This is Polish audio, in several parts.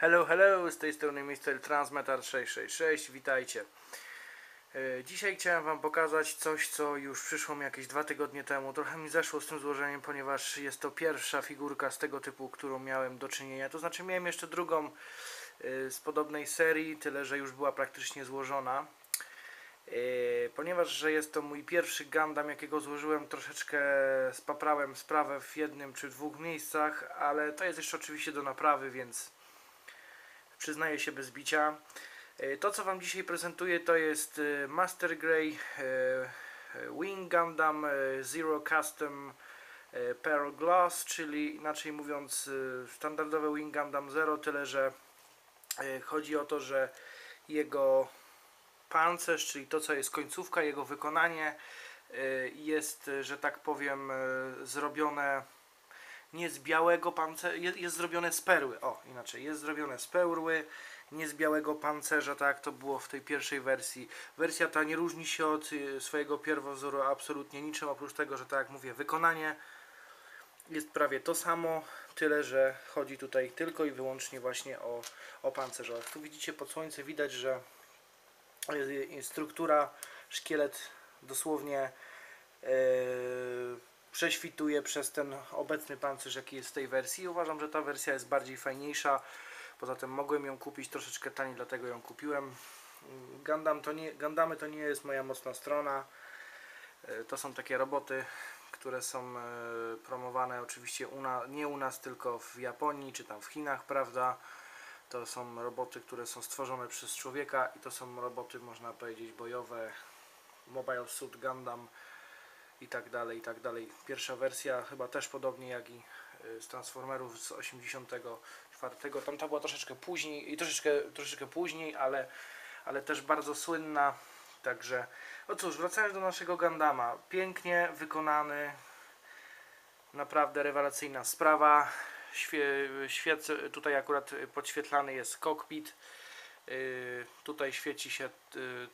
Hello, hello, z tej strony Mr. Transmetar 666, witajcie. E, Dzisiaj chciałem Wam pokazać coś, co już przyszło mi jakieś dwa tygodnie temu. Trochę mi zeszło z tym złożeniem, ponieważ jest to pierwsza figurka z tego typu, którą miałem do czynienia. To znaczy miałem jeszcze drugą e, z podobnej serii, tyle że już była praktycznie złożona. E, Ponieważ, że jest to mój pierwszy Gundam, jakiego złożyłem, troszeczkę spaprałem sprawę w jednym czy dwóch miejscach, ale to jest jeszcze oczywiście do naprawy, więc przyznaję się bez bicia. E, To co Wam dzisiaj prezentuję to jest e, Master Grey e, Wing Gundam Zero Custom Pearl Glass, czyli inaczej mówiąc standardowe Wing Gundam Zero, tyle że chodzi o to, że jego pancerz, czyli to co jest końcówka, jego wykonanie jest, że tak powiem, zrobione nie z białego pancerza, jest, jest zrobione z perły, o inaczej, jest zrobione z perły, nie z białego pancerza, tak jak to było w tej pierwszej wersji. Wersja ta nie różni się od y, swojego pierwowzoru absolutnie niczym, oprócz tego, że tak jak mówię, wykonanie jest prawie to samo, tyle że chodzi tutaj tylko i wyłącznie właśnie o, o pancerz. Jak tu widzicie pod słońce widać, że y, y, struktura, szkielet dosłownie yy, prześwituje przez ten obecny pancerz jaki jest w tej wersji. Uważam, że ta wersja jest bardziej fajniejsza. Poza tym mogłem ją kupić troszeczkę taniej, dlatego ją kupiłem. Gundam to nie, Gundamy to nie jest moja mocna strona. E, To są takie roboty, które są e, promowane oczywiście u na, nie u nas, tylko w Japonii czy tam w Chinach, prawda? To są roboty, które są stworzone przez człowieka i to są roboty, można powiedzieć, bojowe. Mobile Suit Gundam i tak dalej, i tak dalej. Pierwsza wersja chyba też podobnie jak i y, z Transformerów z 84. Tamta była troszeczkę później i troszeczkę, troszeczkę później, ale, ale też bardzo słynna. Także, no cóż, wracając do naszego Gundama. Pięknie wykonany, naprawdę rewelacyjna sprawa. Świe, świec, tutaj akurat podświetlany jest kokpit. Yy, tutaj świeci się yy,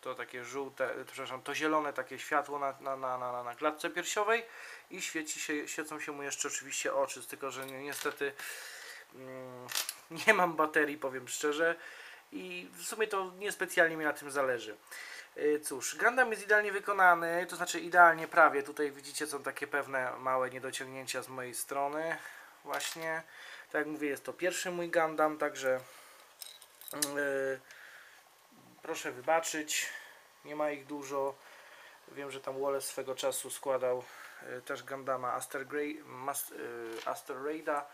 to takie żółte, przepraszam, to zielone takie światło na, na, na, na, na klatce piersiowej i świeci się, świecą się mu jeszcze oczywiście oczy, tylko że ni- niestety mm, nie mam baterii, powiem szczerze i w sumie to niespecjalnie mi na tym zależy. Y, Cóż, Gundam jest idealnie wykonany, to znaczy idealnie prawie. Tutaj widzicie są takie pewne małe niedociągnięcia z mojej strony. Właśnie, tak jak mówię, jest to pierwszy mój Gundam, także yy, proszę wybaczyć. Nie ma ich dużo. Wiem, że tam Wallace swego czasu składał y, też Gundama Aster, Grey, y, Aster Raida,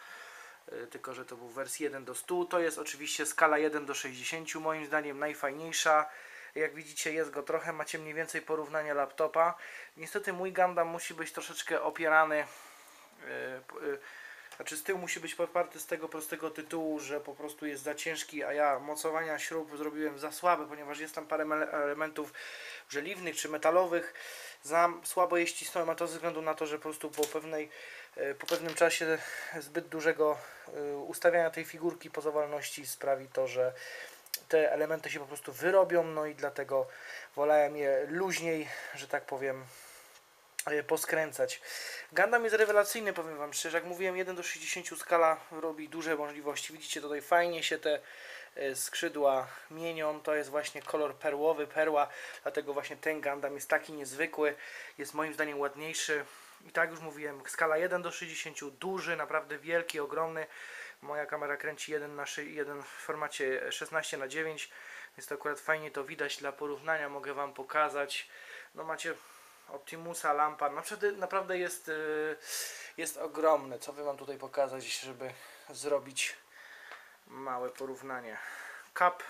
y, tylko że to był wersji 1 do 100. To jest oczywiście skala 1 do 60, moim zdaniem najfajniejsza. Jak widzicie jest go trochę, macie mniej więcej porównania laptopa. Niestety mój Gundam musi być troszeczkę opierany, znaczy z tyłu musi być podparty z tego prostego tytułu, że po prostu jest za ciężki, a ja mocowania śrub zrobiłem za słabe, ponieważ jest tam parę ele- elementów żeliwnych czy metalowych. Za słabo je ścisnąłem, a to ze względu na to, że po prostu po pewnej e, po pewnym czasie zbyt dużego e, ustawiania tej figurki pozowalności sprawi to, że te elementy się po prostu wyrobią, no i dlatego wolałem je luźniej, że tak powiem, poskręcać. Gundam jest rewelacyjny, powiem Wam szczerze. Jak mówiłem, 1 do 60 skala robi duże możliwości. Widzicie tutaj fajnie się te e, skrzydła mienią. To jest właśnie kolor perłowy, perła, dlatego właśnie ten Gundam jest taki niezwykły. Jest moim zdaniem ładniejszy. I tak już mówiłem, skala 1 do 60, duży, naprawdę wielki, ogromny. Moja kamera kręci 1 na 6, 1 w formacie 16 na 9 więc to akurat fajnie to widać dla porównania, mogę Wam pokazać. No macie Optimusa, lampa, naprawdę, naprawdę jest, yy, jest ogromny. Co Wy Wam tutaj pokazać, żeby zrobić małe porównanie. Cap,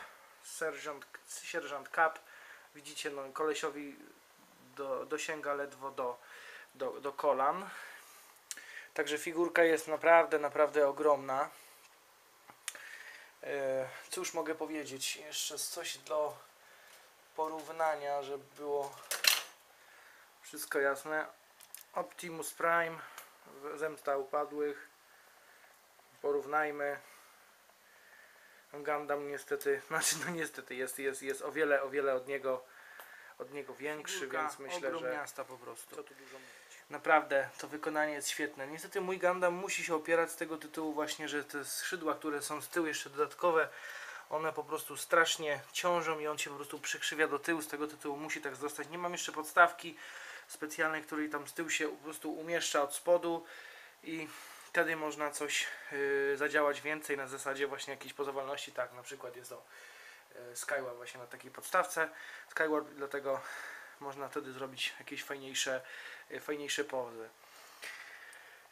sierżant, sierżant Cap, widzicie, no kolesiowi do, dosięga ledwo do, do, do kolan. Także figurka jest naprawdę, naprawdę ogromna. E, Cóż mogę powiedzieć? Jeszcze coś do porównania, żeby było wszystko jasne. Optimus Prime, Zemsta Upadłych. Porównajmy. Gundam niestety, znaczy no niestety jest, jest, jest o wiele, o wiele od niego od niego większy, Figurka więc myślę, że miasta po prostu. co tu dużo mówić. Naprawdę to wykonanie jest świetne. Niestety mój Gundam musi się opierać z tego tytułu właśnie, że te skrzydła, które są z tyłu jeszcze dodatkowe, one po prostu strasznie ciążą i on się po prostu przykrzywia do tyłu, z tego tytułu musi tak zostać. Nie mam jeszcze podstawki specjalnej, której tam z tyłu się po prostu umieszcza od spodu i wtedy można coś yy, zadziałać więcej na zasadzie właśnie jakiejś pozowalności. Tak, na przykład jest to yy, Skyward właśnie na takiej podstawce. Skyward, dlatego można wtedy zrobić jakieś fajniejsze, yy, fajniejsze pozy.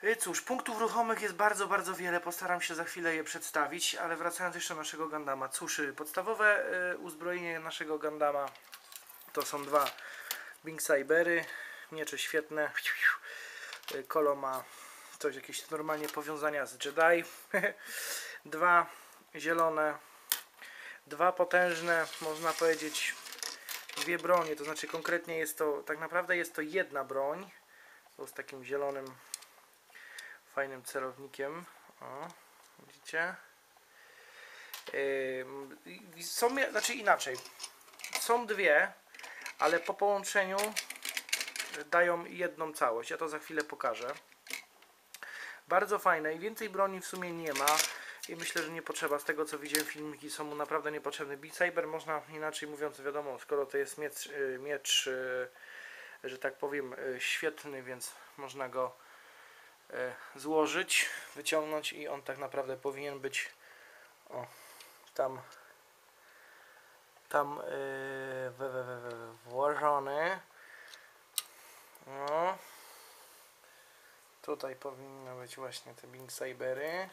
Y, Cóż, punktów ruchomych jest bardzo, bardzo wiele. Postaram się za chwilę je przedstawić, ale wracając jeszcze do naszego Gandama. Cóż, y, podstawowe y, uzbrojenie naszego Gandama to są dwa Bing Cybery, miecze świetne. Kolo ma coś, jakieś normalnie powiązania z Jedi. dwa zielone, dwa potężne, można powiedzieć, dwie bronie, to znaczy konkretnie jest to, tak naprawdę jest to jedna broń, z takim zielonym fajnym celownikiem. O, widzicie? I- są, znaczy inaczej. Są dwie, ale po połączeniu dają jedną całość. Ja to za chwilę pokażę. Bardzo fajne i więcej broni w sumie nie ma. I myślę, że nie potrzeba. Z tego co widziałem, filmiki są mu naprawdę niepotrzebne. Beat Saber można inaczej mówiąc, wiadomo, skoro to jest miecz, y, miecz y, że tak powiem, y, świetny, więc można go złożyć, wyciągnąć i on tak naprawdę powinien być o, tam tam we, włożony. No. Tutaj powinno być właśnie te Bing Cybery.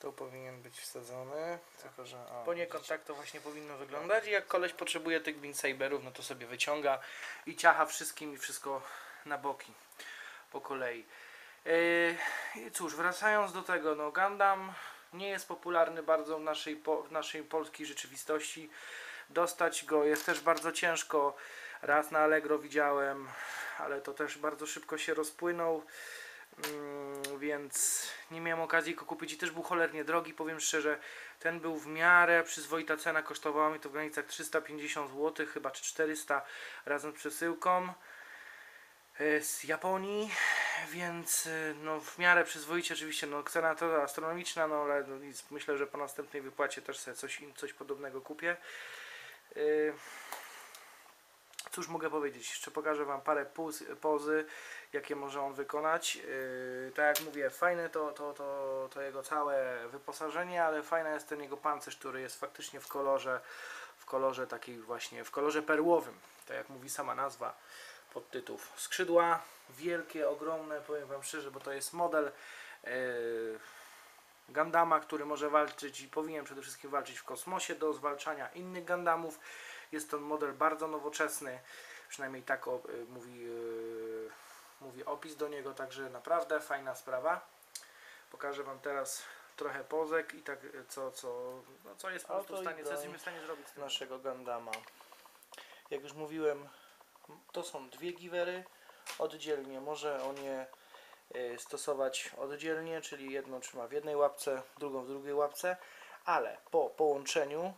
Tu powinien być wsadzony tylko że o, poniekąd tak to właśnie powinno wyglądać. I jak koleś potrzebuje tych Bing Cyberów no to sobie wyciąga i ciacha wszystkim i wszystko na boki po kolei. Yy, I cóż, wracając do tego, no Gundam nie jest popularny bardzo w naszej, po, w naszej polskiej rzeczywistości. Dostać go jest też bardzo ciężko. Raz na Allegro widziałem, ale to też bardzo szybko się rozpłynął. Mm, więc nie miałem okazji go kupić i też był cholernie drogi, powiem szczerze. Ten był w miarę przyzwoita cena, kosztowała mi to w granicach 350 zł, chyba czy 400 razem z przesyłką z Japonii, więc e, no w miarę przyzwoicie oczywiście, no cena to astronomiczna, no ale no, nic, myślę, że po następnej wypłacie też sobie coś, coś podobnego kupię. E, Cóż mogę powiedzieć, jeszcze pokażę Wam parę puz, pozy, jakie może on wykonać. Tak jak mówię, fajne to, to, to, to jego całe wyposażenie, ale fajny jest ten jego pancerz, który jest faktycznie w kolorze, w kolorze takiej właśnie, w kolorze perłowym, tak jak mówi sama nazwa podtytułów. Skrzydła wielkie, ogromne, powiem Wam szczerze, bo to jest model yy, Gandama, który może walczyć i powinien przede wszystkim walczyć w kosmosie do zwalczania innych Gandamów. Jest to model bardzo nowoczesny, przynajmniej tak o, y, mówi, y, mówi opis do niego, także naprawdę fajna sprawa. Pokażę Wam teraz trochę pozek i tak co, co, no, co jest po prostu w stanie, co jesteśmy w stanie zrobić z tym. naszego Gandama. Jak już mówiłem, to są dwie giwery oddzielnie. Może on je y, stosować oddzielnie, czyli jedną trzyma w jednej łapce, drugą w drugiej łapce, ale po połączeniu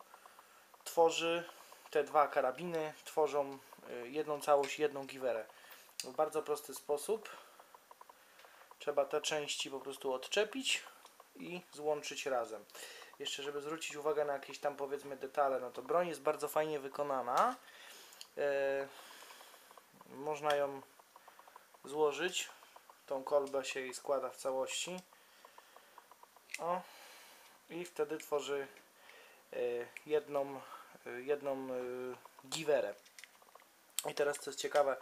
tworzy te dwa karabiny, tworzą y, jedną całość, jedną giwerę. W bardzo prosty sposób. Trzeba te części po prostu odczepić i złączyć razem. Jeszcze żeby zwrócić uwagę na jakieś tam powiedzmy detale, no to broń jest bardzo fajnie wykonana. Można ją złożyć. Tą kolbę się jej składa w całości. O. I wtedy tworzy e, jedną, e, jedną e, giwerę. I teraz co jest ciekawe,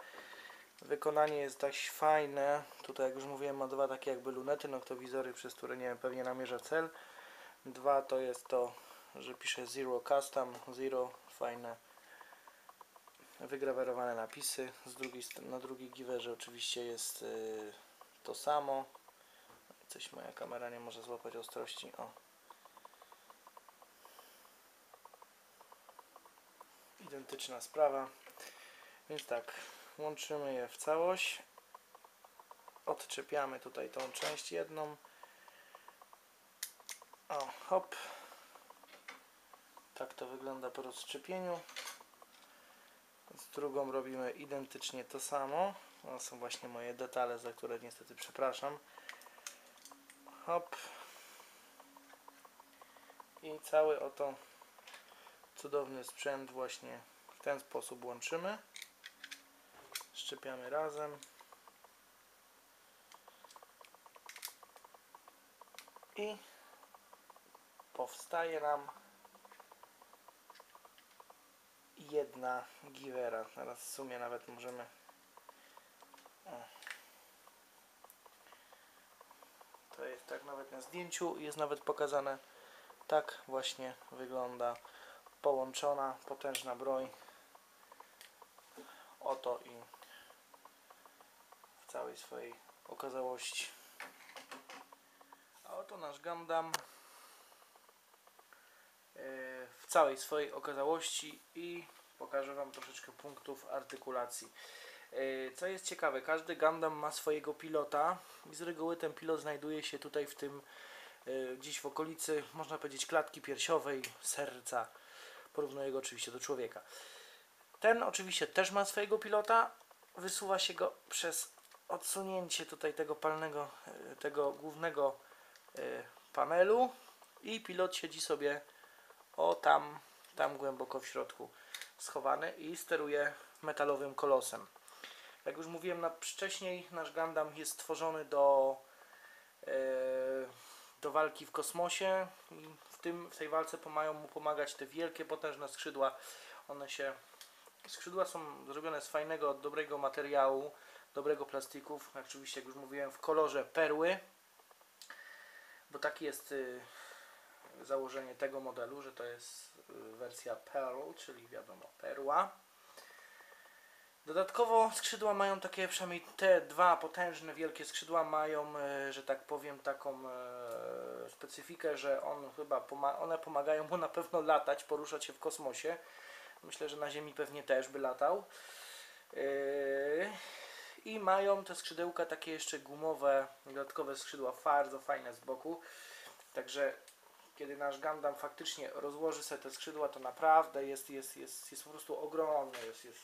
wykonanie jest dość fajne. Tutaj jak już mówiłem ma dwa takie jakby lunety, noktowizory, przez które nie wiem, pewnie namierza cel. Dwa to jest to, że pisze Zero Custom, Zero, fajne wygrawerowane napisy. Z drugiej, na drugiej giwerze oczywiście jest y, to samo. Coś moja kamera nie może złapać ostrości. O. Identyczna sprawa. Więc tak, łączymy je w całość. Odczepiamy tutaj tą część jedną. O, hop. Tak to wygląda po rozszczepieniu. Drugą robimy identycznie to samo. To są właśnie moje detale, za które niestety przepraszam. Hop. I cały oto cudowny sprzęt właśnie w ten sposób łączymy. Szczepiamy razem. I powstaje nam jedna giwera. Teraz w sumie nawet możemy o. to jest tak nawet na zdjęciu jest nawet pokazane tak właśnie wygląda połączona potężna broń oto i w całej swojej okazałości a oto nasz Gundam w całej swojej okazałości i pokażę Wam troszeczkę punktów artykulacji. E, Co jest ciekawe, każdy Gundam ma swojego pilota i z reguły ten pilot znajduje się tutaj w tym e, gdzieś w okolicy, można powiedzieć, klatki piersiowej, serca. Porównuję go oczywiście do człowieka. Ten oczywiście też ma swojego pilota. Wysuwa się go przez odsunięcie tutaj tego palnego, e, tego głównego e, panelu i pilot siedzi sobie o tam, tam głęboko w środku schowany i steruje metalowym kolosem. Jak już mówiłem na, wcześniej, nasz Gundam jest stworzony do, e, do walki w kosmosie w, tym, w tej walce mają mu pomagać te wielkie, potężne skrzydła. One się, skrzydła są zrobione z fajnego, dobrego materiału, dobrego plastików, oczywiście jak już mówiłem w kolorze perły, bo taki jest y, założenie tego modelu, że to jest y, wersja Pearl, czyli wiadomo perła. Dodatkowo skrzydła mają takie, przynajmniej te dwa potężne, wielkie skrzydła mają, e, że tak powiem, taką e, specyfikę, że on chyba one pomagają mu na pewno latać, poruszać się w kosmosie. Myślę, że na Ziemi pewnie też by latał. I mają te skrzydełka takie jeszcze gumowe, dodatkowe skrzydła, bardzo fajne z boku. Także kiedy nasz Gundam faktycznie rozłoży sobie te skrzydła, to naprawdę jest, jest, jest, jest po prostu ogromny. Jest, jest,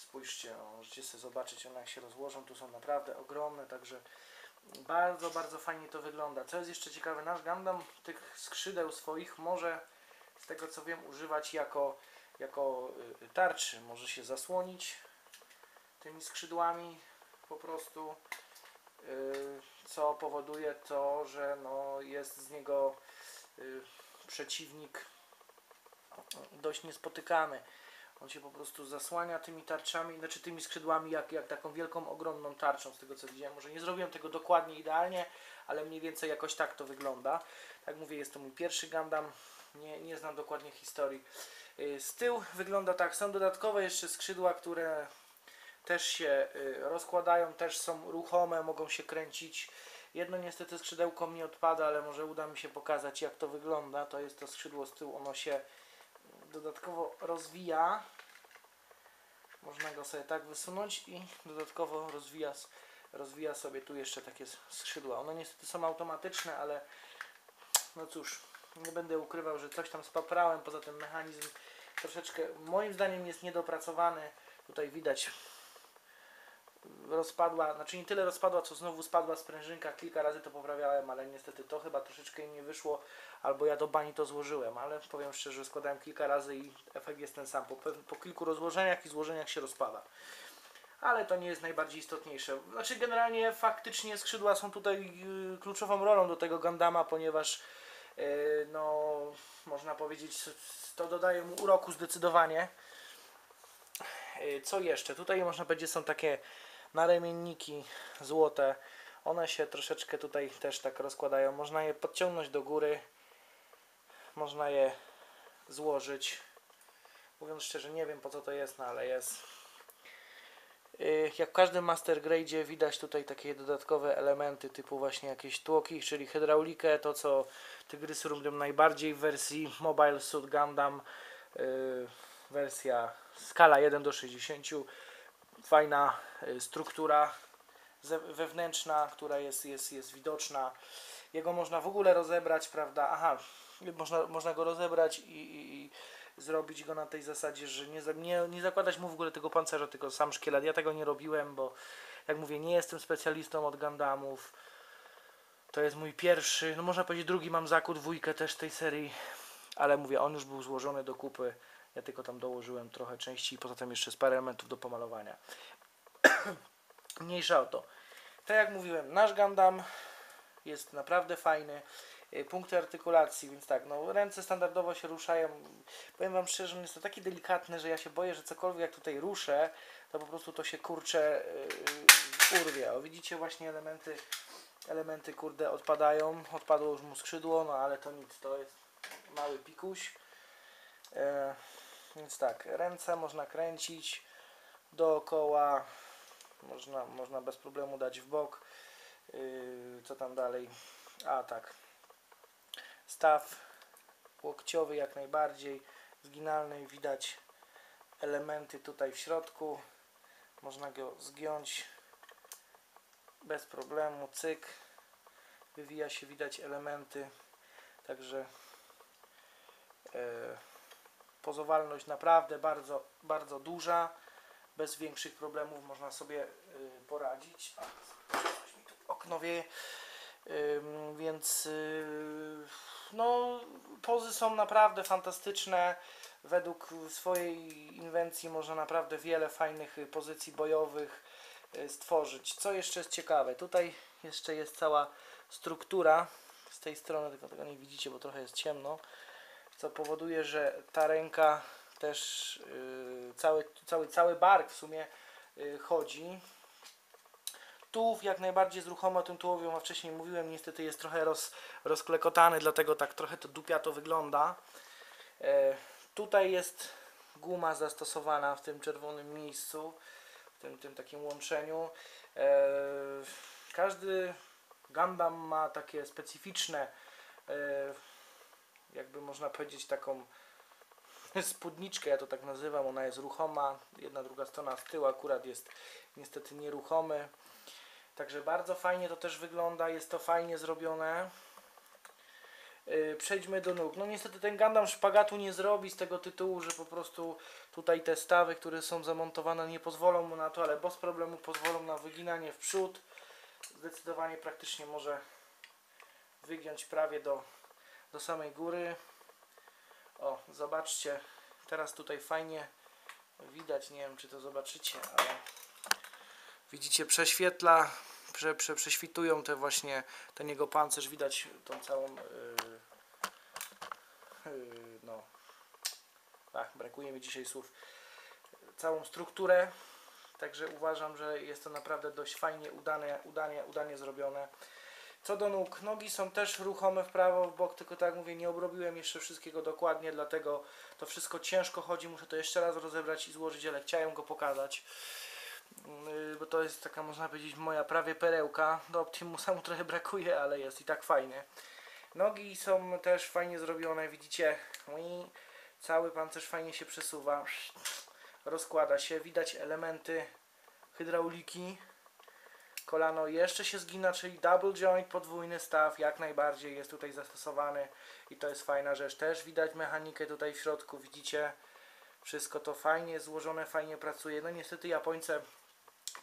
spójrzcie, no, możecie sobie zobaczyć one jak się rozłożą, tu są naprawdę ogromne, także bardzo, bardzo fajnie to wygląda. Co jest jeszcze ciekawe, nasz Gundam tych skrzydeł swoich może, z tego co wiem, używać jako, jako y, tarczy. Może się zasłonić tymi skrzydłami po prostu, y, co powoduje to, że no, jest z niego y, przeciwnik dość niespotykany. On się po prostu zasłania tymi tarczami, znaczy tymi skrzydłami, jak, jak taką wielką, ogromną tarczą, z tego co widziałem. Może nie zrobiłem tego dokładnie idealnie, ale mniej więcej jakoś tak to wygląda. Tak mówię, jest to mój pierwszy Gundam, nie, nie znam dokładnie historii. Y, Z tyłu wygląda tak, są dodatkowe jeszcze skrzydła, które też się y, rozkładają, też są ruchome, mogą się kręcić. Jedno niestety skrzydełko mi odpada, ale może uda mi się pokazać jak to wygląda. To jest to skrzydło z tyłu, ono się dodatkowo rozwija. Można go sobie tak wysunąć i dodatkowo rozwija, rozwija sobie tu jeszcze takie skrzydła. One niestety są automatyczne, ale no cóż, nie będę ukrywał, że coś tam spaprałem. Poza tym mechanizm troszeczkę moim zdaniem jest niedopracowany. Tutaj widać rozpadła, znaczy nie tyle rozpadła, co znowu spadła sprężynka. Kilka razy to poprawiałem, ale niestety to chyba troszeczkę im nie wyszło, albo ja do bani to złożyłem, ale powiem szczerze, składałem kilka razy i efekt jest ten sam. Po, po kilku rozłożeniach i złożeniach się rozpada. Ale to nie jest najbardziej istotniejsze. Znaczy generalnie faktycznie skrzydła są tutaj y, kluczową rolą do tego Gundama, ponieważ y, no można powiedzieć to dodaje mu uroku zdecydowanie. Y, Co jeszcze? Tutaj można powiedzieć są takie naramienniki złote. One się troszeczkę tutaj też tak rozkładają. Można je podciągnąć do góry. Można je złożyć. Mówiąc szczerze, nie wiem po co to jest, no ale jest. Y, Jak w każdym Master Grade widać tutaj takie dodatkowe elementy typu właśnie jakieś tłoki, czyli hydraulikę, to co Tygrysy robią najbardziej w wersji Mobile Suit Gundam, y, wersja skala 1 do 60, fajna y, struktura wewnętrzna, która jest, jest, jest widoczna. Jego można w ogóle rozebrać, prawda? Aha, można, można go rozebrać i, i, i zrobić go na tej zasadzie, że nie, nie, nie zakładać mu w ogóle tego pancerza, tylko sam szkielet. Ja tego nie robiłem, bo jak mówię, nie jestem specjalistą od Gundamów. To jest mój pierwszy, no można powiedzieć drugi mam zakup, dwójkę też tej serii, ale mówię, on już był złożony do kupy. Ja tylko tam dołożyłem trochę części i poza tym jeszcze z parę elementów do pomalowania. Mniejsza o to. Tak jak mówiłem, nasz Gundam jest naprawdę fajny. Y, Punkty artykulacji, więc tak, no ręce standardowo się ruszają. Powiem Wam szczerze, on jest to taki delikatny, że ja się boję, że cokolwiek jak tutaj ruszę, to po prostu to się kurcze yy, urwie. O, widzicie właśnie elementy, elementy kurde odpadają. Odpadło już mu skrzydło, no ale to nic, to jest mały pikuś. E, więc tak, ręce można kręcić dookoła, można, można bez problemu dać w bok. Yy, co tam dalej? A tak. Staw łokciowy jak najbardziej. Zginalny widać elementy tutaj w środku. Można go zgiąć bez problemu. Cyk. Wywija się, widać elementy. Także e, pozowalność naprawdę bardzo, bardzo duża. Bez większych problemów można sobie y, poradzić. Coś mi tu okno wieje. Więc y, no, pozy są naprawdę fantastyczne. Według swojej inwencji można naprawdę wiele fajnych y, pozycji bojowych stworzyć. Co jeszcze jest ciekawe? Tutaj jeszcze jest cała struktura z tej strony, tylko tego nie widzicie, bo trochę jest ciemno, co powoduje, że ta ręka też y, cały, cały, cały bark w sumie y, chodzi. Tułów jak najbardziej jest ruchomy, o tym tułowiu a wcześniej mówiłem, niestety jest trochę roz, rozklekotany, dlatego tak trochę to dupiato wygląda. E, tutaj jest guma zastosowana w tym czerwonym miejscu, w tym, tym takim łączeniu. E, każdy Gundam ma takie specyficzne, e, jakby można powiedzieć taką spódniczkę, ja to tak nazywam, ona jest ruchoma, jedna, druga strona z tyłu akurat jest niestety nieruchomy. Także bardzo fajnie to też wygląda, jest to fajnie zrobione. Yy, Przejdźmy do nóg. No niestety ten Gundam szpagatu nie zrobi z tego tytułu, że po prostu tutaj te stawy, które są zamontowane nie pozwolą mu na to, ale bez problemu pozwolą na wyginanie w przód. Zdecydowanie praktycznie może wygiąć prawie do, do samej góry. O, zobaczcie, teraz tutaj fajnie widać, nie wiem czy to zobaczycie, ale widzicie prześwietla, prze, prze, prześwitują te właśnie, ten jego pancerz, widać tą całą, yy, yy, no, brakuje mi dzisiaj słów, całą strukturę, także uważam, że jest to naprawdę dość fajnie, udane, udanie, udanie zrobione. Co do nóg, nogi są też ruchome w prawo, w bok, tylko tak jak mówię, nie obrobiłem jeszcze wszystkiego dokładnie, dlatego to wszystko ciężko chodzi, muszę to jeszcze raz rozebrać i złożyć, ale chciałem go pokazać. Yy, bo to jest taka, można powiedzieć, moja prawie perełka. Do Optimusa mu trochę brakuje, ale jest i tak fajny. Nogi są też fajnie zrobione, widzicie, ui, cały pancerz fajnie się przesuwa, rozkłada się, widać elementy hydrauliki. Kolano jeszcze się zgina, czyli double joint, podwójny staw, jak najbardziej jest tutaj zastosowany i to jest fajna rzecz. Też widać mechanikę tutaj w środku, widzicie, wszystko to fajnie złożone, fajnie pracuje. No niestety Japońcy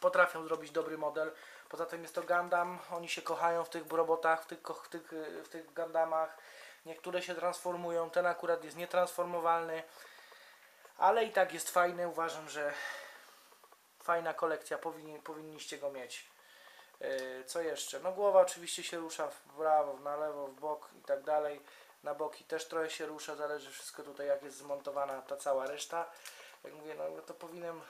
potrafią zrobić dobry model. Poza tym jest to Gundam, oni się kochają w tych robotach, w tych, w tych, w tych Gundamach. Niektóre się transformują, ten akurat jest nietransformowalny, ale i tak jest fajny. Uważam, że fajna kolekcja, powinni, powinniście go mieć. Yy, Co jeszcze? No głowa oczywiście się rusza w prawo, na lewo, w bok i tak dalej. Na boki też trochę się rusza, zależy wszystko tutaj jak jest zmontowana ta cała reszta. Jak mówię, no to powinienem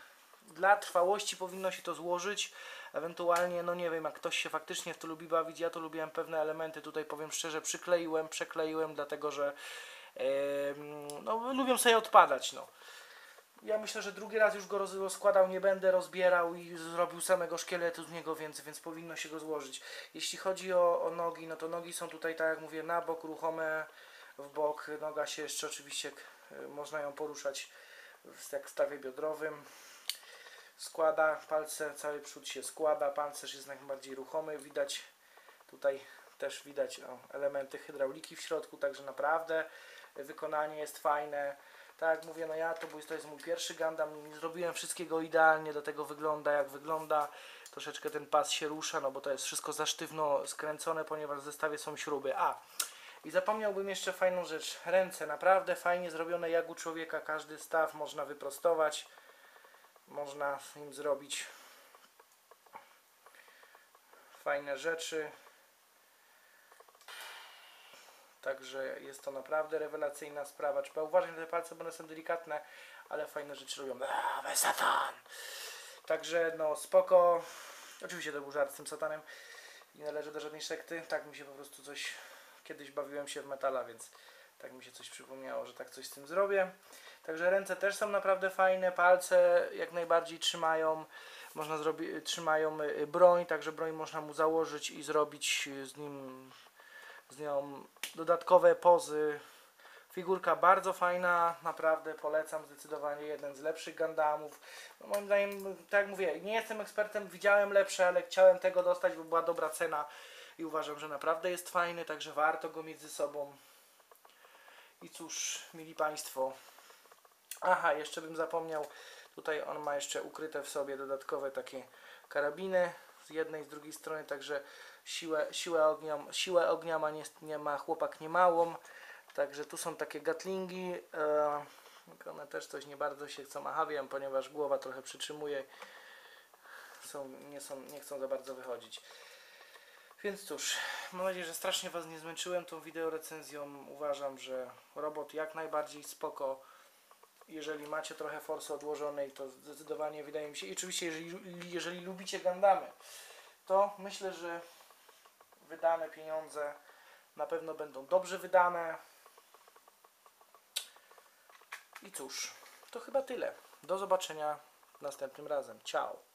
dla trwałości powinno się to złożyć. Ewentualnie, no nie wiem, jak ktoś się faktycznie w to lubi bawić, ja to lubiłem pewne elementy, tutaj powiem szczerze, przykleiłem, przekleiłem, dlatego że em, no, lubią sobie odpadać, no. Ja myślę, że drugi raz już go roz- rozkładał nie będę, rozbierał i zrobił samego szkieletu z niego, więc, więc powinno się go złożyć. Jeśli chodzi o, o nogi, no to nogi są tutaj, tak jak mówię, na bok, ruchome w bok. Noga się jeszcze oczywiście, można ją poruszać w stawie biodrowym. Składa, palce, cały przód się składa, pancerz jest najbardziej ruchomy, widać tutaj też widać o, elementy hydrauliki w środku, także naprawdę wykonanie jest fajne. Tak jak mówię, no ja to, to jest mój pierwszy Gundam, nie zrobiłem wszystkiego idealnie, do tego wygląda jak wygląda. Troszeczkę ten pas się rusza, no bo to jest wszystko za sztywno skręcone, ponieważ w zestawie są śruby. A, i zapomniałbym jeszcze fajną rzecz. Ręce, naprawdę fajnie zrobione jak u człowieka. Każdy staw można wyprostować. Można im zrobić fajne rzeczy. Także jest to naprawdę rewelacyjna sprawa. Trzeba uważać na te palce, bo one są delikatne, ale fajne rzeczy robią. We satan! Także no spoko. Oczywiście to był żart z tym satanem. Nie należy do żadnej sekty. Tak mi się po prostu coś... Kiedyś bawiłem się w metala, więc tak mi się coś przypomniało, że tak coś z tym zrobię. Także ręce też są naprawdę fajne, palce jak najbardziej trzymają. Można zrobić, trzymają y, broń, także broń można mu założyć i zrobić y, z nim z nią dodatkowe pozy. Figurka bardzo fajna, naprawdę polecam zdecydowanie jeden z lepszych Gundamów. No moim zdaniem, tak jak mówię, nie jestem ekspertem, widziałem lepsze, ale chciałem tego dostać, bo była dobra cena i uważam, że naprawdę jest fajny, także warto go mieć ze sobą. I cóż, mili Państwo, aha, jeszcze bym zapomniał, tutaj on ma jeszcze ukryte w sobie dodatkowe takie karabiny z jednej z drugiej strony, także siłę, siłę, ognia, siłę ognia ma, nie, nie ma chłopak niemałą, także tu są takie gatlingi, e, one też coś nie bardzo się chcą, aha wiem, ponieważ głowa trochę przytrzymuje, są, nie, są, nie chcą za bardzo wychodzić. Więc cóż, mam nadzieję, że strasznie Was nie zmęczyłem tą wideo recenzją. Uważam, że robot jak najbardziej spoko. Jeżeli macie trochę forsy odłożonej, to zdecydowanie wydaje mi się. I oczywiście, jeżeli, jeżeli lubicie Gundamy, to myślę, że wydane pieniądze na pewno będą dobrze wydane. I cóż, to chyba tyle. Do zobaczenia następnym razem. Ciao.